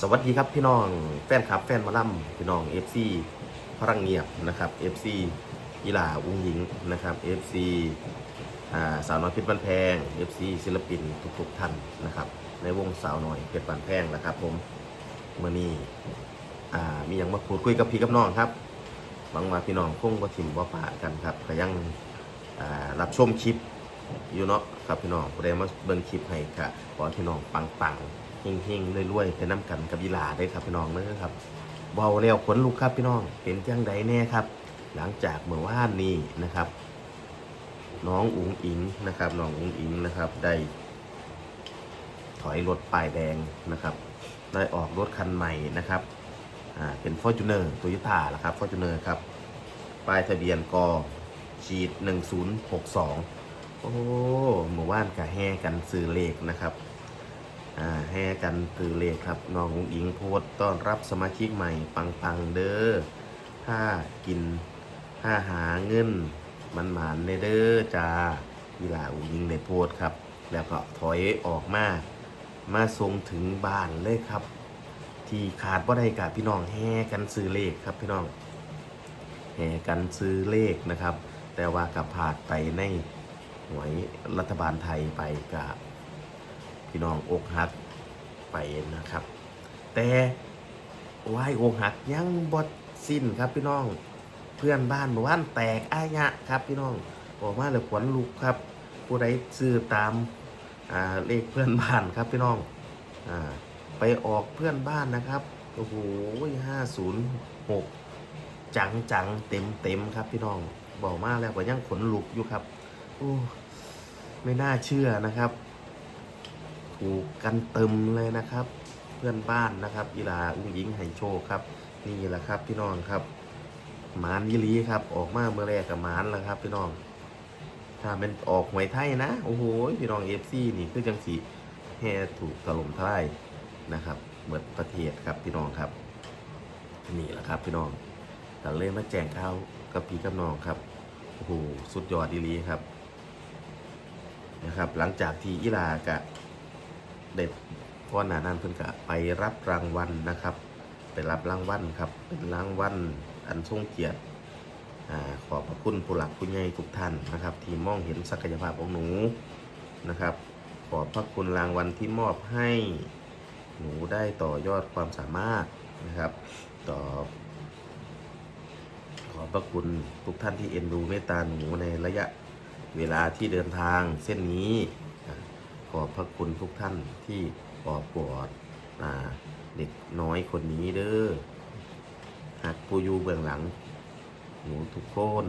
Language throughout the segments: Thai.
สวัสดีครับพี่น้องแฟนคลับ แฟนมาล่ำพี่น้อง FC พรังเงียบนะครับ FC กีฬาอุ้งหญิงนะครับ FC อ่าสาวน้อยเพชรบันแพง FC ศิลปินทุกๆท่านนะครับในวงสาวน้อยเพชรบันแพงนะครับ ผมเมื่อนี้มีอย่างมาพูดคุยกับพี่กับน้องครับหวังว่าพี่น้องคงว่าถิ่มว่าป่ากันครับก็ยังรับชมคลิปอยู่เนาะครับพี่น้องผู้ใดมาเบิ่งคลิปให้ค่ะขอพี่น้องปังๆ เฮงๆรวยๆไปน้ำกันกับยีหลาได้ครับพี่น้องเด้อครับเบาแล้วขนลุกครับพี่น้องเป็นจังใดแน่ครับ หลังจากเมื่อวานนี้นะครับ น้องอุ๋งอิงนะครับน้องอุ๋งอิงนะครับ ได้ ถอยรถป้ายแดงนะครับ ได้ออกรถคันใหม่นะครับอ่าเป็น Fortuner Toyota ละครับ Fortuner ครับป้ายทะเบียนกจีด1062โอ้หมู่บ้านกะแห่กันซื้อเลขนะครับ แห่กันซื้อเลขครับน้องอุ๋งอิงโพสต้อนรับสมาชิกใหม่ปังปังๆเด้อถ้ากินถ้าหาเงินมันหมานในเด้อจ้ากีฬาอุยิงในโพสครับ แล้วก็ถอยออกมา มาส่งถึงบ้านเลยครับ ที่ขาดว่าได้กับพี่น้องแห่กันซื้อเลขครับพี่น้องแห่กันซื้อเลขนะครับ แต่ว่ากับผ่านไปในหวยรัฐบาลไทยไปกับ พี่น้องอกหักไปนะครับ แต่วายอกหักยังบดสิ้นครับพี่น้อง เพื่อนบ้านเมื่านแตกอายะครับพี่น้องบอกว่าเลยขวัญลุกครับ ผู้ใดซื้อตามเลขเพื่อนบ้านครับพี่น้องอไปออกเพื่อนบ้านนะครับโอ้โหห้าศูนย์หกจังจังเต็มเต็มครับพี่น้องบอกมาแล้วว่ายังขนลุกอยู่ครับโอ้ไม่น่าเชื่อนะครับ ถูกกันเติมเลยนะครับ เพื่อนบ้านนะครับอีลาอุ้งยิงไฮโชคครับ นี่แหละครับพี่น้องครับหมานยิลีครับ ออกมาเมื่อแรกกับหมานแล้วครับ พี่น้องถ้าเป็นออกหวยไทยนะโอ้โหพี่น้องเอฟซีนี่คือจังสีแห่ถูกถล่มทลายนะครับเบิดประเทศครับพี่น้องครับ นี่แหละครับพี่น้องแต่เล่นมาแจงข้าวกับพี่กับน้องครับโอ้โหสุดยอดดีลีครับนะครับ หลังจากที่อิลากะ เด็ดพ่อหนานันเพิ่นกะไปรับรางวัลนะครับ ไปรับรางวัลครับ เป็นรางวัลอันทรงเกียรติอขอบพระคุณผู้หลักผู้ใหญ่ทุกท่านนะครับ ที่มองเห็นศักยภาพของหนูนะครับ ขอบพระคุณรางวัลที่มอบให้หนูได้ต่อยอดความสามารถนะครับ ต่อ ขอบพระคุณทุกท่านที่เอ็นดูเมตตาหนูในระยะเวลาที่เดินทางเส้นนี้ ขอบพระคุณทุกท่านที่ปอบกอดเด็กน้อยคนนี้เด้อหักปูยูเบื้องหลัง หนูทุกคน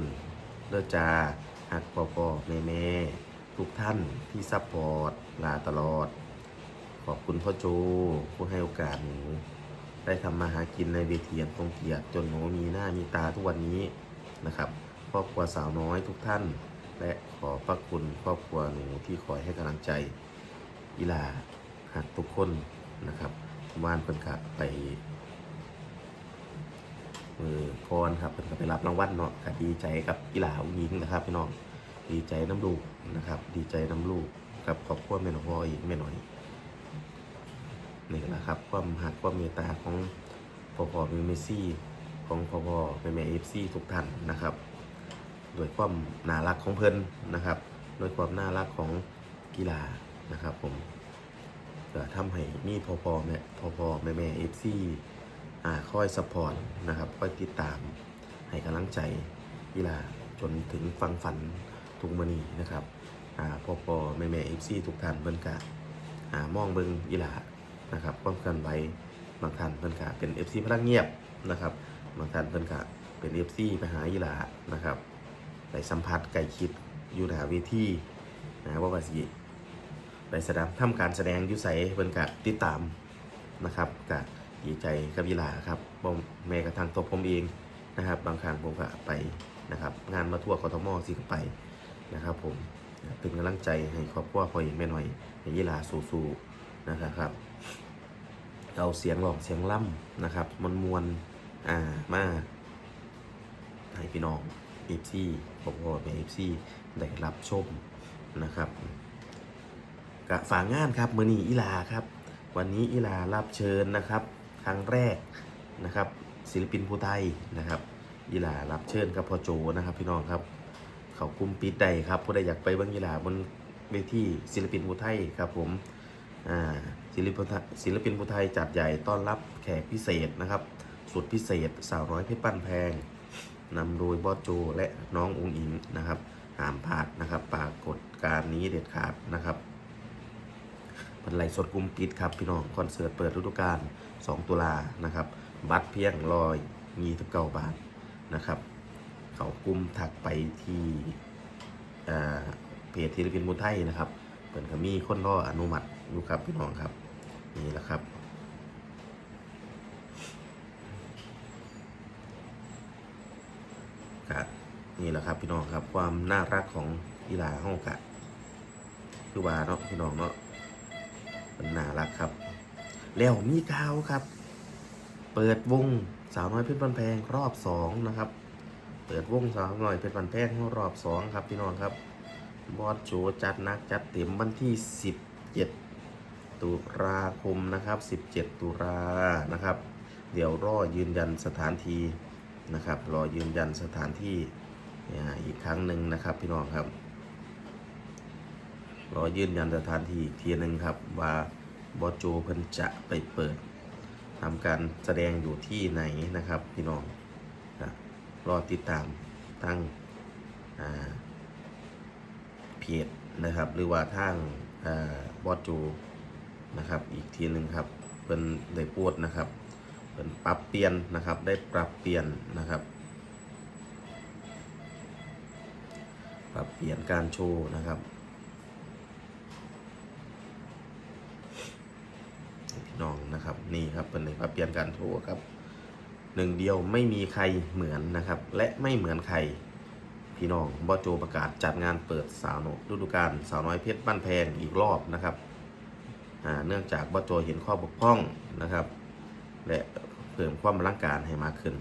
เด้อจาหักปอปอแม่แม่ทุกท่านที่ซัพพอร์ตลาตลอด ขอบคุณพ่อโจผู้ให้โอกาสหนู ได้ทำมาหากินในเวทีอันทรงเกียรติจนหนูมีหน้ามีตาทุกวันนี้นะครับครอบครัวสาวน้อยทุกท่าน และขอพระคุณครอบครัวหนูที่คอยให้กำลังใจ อีลาหักทุกคนนะครับว่านเพิ่นกะไปเออพรครับเพิ่นก็ไปรับรางวัลเนาะก็ดีใจกับอีลาอุ้งยิงนะครับพี่น้องดีใจน้ำลูกนะครับ ดีใจน้ำลูกกับครอบครัวแม่น้องพ่ออีกแม่หน่อยนี่แหละครับ ความหักความเมตตาของพ่อพ่อแม่เมซี่ของพ่อพ่อแม่แม่เอฟซีทุกท่านนะครับโดยความน่ารักของเพิ่นนะครับโดยความน่ารักของกีฬา นะครับผมก็ทำให้มีพ่อพอแม่พอพอแม่แม่เอฟซีอ่าคอยสปอร์ตนะครับคอยติดตาม ให้กำลังใจกีฬาจนถึงฟังฝันทุกมอนีนะครับอ่าพ่อพอแม่แม่เอฟซีทุกท่านเบิ่นกะอ่ามองเบิงอีหลานะครับป้องกันไว้บางท่านเพิ่นกะเป็น FC พลังเงียบนะครับบางท่านเพิ่นกะเป็น FC ไปหาอีหลานะครับไปสัมผัสไก่คิดอยู่หนาเวทีนะว่าว่าสิ ไปสดงทำการแสดงยุใสเพิ่นกะติดตามนะครับกะดีใจกับอีลาครับบ่แม้กระทั่งตัวผมเองนะครับ บางครั้งผมก็ไปนะครับ งานมาทั่วกทมสิก็ไปนะครับ ผมเป็นกำลังใจให้ครอบครัวพ่อเองแม่หน่อยให้ยีลาสู้ๆนะครับเอาเสียงหลอกเสียงล่ำนะครับมวลมวลอ่ามาให้พี่น้องเอฟซีพ่อพ่อแม่เอฟซีได้รับชมนะครับ กะฝากงานครับมือนีอีหลาครับ วันนี้อีหลารับเชิญนะครับ ครั้งแรกนะครับ ศิลปินผู้ไทยนะครับ อีหลารับเชิญกับพ่อโจนะครับ พี่น้องครับ เขากุมปิดใดครับผู้ใดอยากไปเบิ้งอีหลาบนเวทีศิลปินผู้ไทยครับผมอ่าศิลปินภูไทยศิลปินผู้ไทยจัดใหญ่ต้อนรับแขกพิเศษนะครับ สุดพิเศษสาวน้อยเพชรปั้นแพงนำโดยบอสโจและน้ององอิงนะครับหามพลาดนะครับปรากฏการนี้เด็ดขาดนะครับ เป็นไลสดกุมปิดครับพี่น้องคอนเสิร์ตเปิดฤดูกาล2ตุลานะครับ บัตรเพียงรอยมีทุกเก้าบาทนะครับ เขากุมถักไปที่เพจศิลปินมุไทยนะครับเปิดก็มีคนรออนุมัติอยู่ครับพี่น้องครับนี่แหละครับครับนี่แหละครับพี่น้องครับความน่ารักของอีหลาห้องกะคือว่าเนาะพี่น้องเนาะ มันน่ารักครับ แล้วมีข่าวครับ เปิดวงสาวน้อยเพชรบันแพงรอบสองนะครับ เปิดวงสาวน้อยเพชรบันแพงรอบสองครับพี่น้องครับบอสโจจัดนักจัดเต็มวันที่ 17 ตุลาคมนะครับ 17 ตุลานะครับ เดี๋ยวรอยืนยันสถานที่นะครับ รอยืนยันสถานที่อีกครั้งหนึ่งนะครับพี่น้องครับ รอยืนยันสถานที่อีกทีหนึ่งครับ ว่าบอโจเพิ่นจะไปเปิดทำการแสดงอยู่ที่ไหนนะครับ พี่น้องครับรอติดตามตั้งเพจนะครับ หรือว่าทางบอโจนะครับ อีกทีหนึ่งครับเป็นได้พูดนะครับเป็นปรับเปลี่ยนนะครับ ได้ปรับเปลี่ยนนะครับ ปรับเปลี่ยนการโชว์นะครับพี่ นี่ครับเป็นได้ปรับเปลี่ยนการโชว์ครับหนึ่งเดียวไม่มีใครเหมือนนะครับ และไม่เหมือนใครพี่น้องบอโจประกาศจัดงานเปิดสาวนฤดูกาลสาวน้อยเพชรบ้านแพงอีกรอบนะครับเนื่องจากบอโจเห็นข้อบกพร่องนะครับ และเพิ่มความอลังการให้มากขึ้น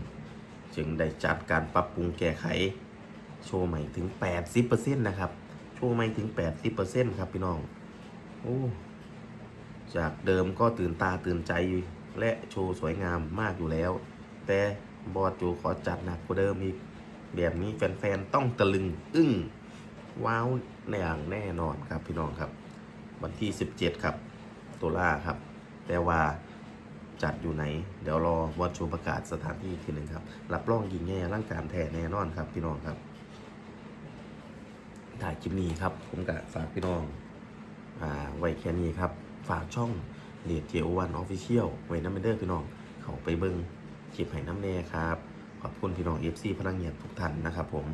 จึงได้จัดการปรับปรุงแก้ไข โชว์ใหม่ถึง 80%นะครับ โชว์ใหม่ถึง 80%ครับพี่น้อง โอ้ จากเดิมก็ตื่นตาตื่นใจและโชว์สวยงามมากอยู่แล้ว แต่บอสโจขอจัดหนักกว่าเดิมอีก แบบนี้แฟนๆ ต้องตะลึงอึ้ง ว้าวในอย่างแน่นอนครับพี่น้องครับ วันที่ 17 ครับตุลาครับ แต่ว่าจัดอยู่ไหน เดี๋ยวรอวันชมประกาศสถานที่อีกทีหนึ่งครับ รับรองยิงแง่ร่างการแท้แน่นอนครับพี่น้องครับถ่ายคลิปนี้ครับ ผมก็ฝากพี่น้อง อ่า ไว้แค่นี้ครับ ฝากช่องเลียดเจโอวันออฟฟิเชียลไว้น้ำเมเดอร์พี่น้อง เขาไปเบิ้งคลิปให้น้ำแน่ครับ ขอบคุณพี่น้องเอฟซีพลังเงียบทุกท่านนะครับผม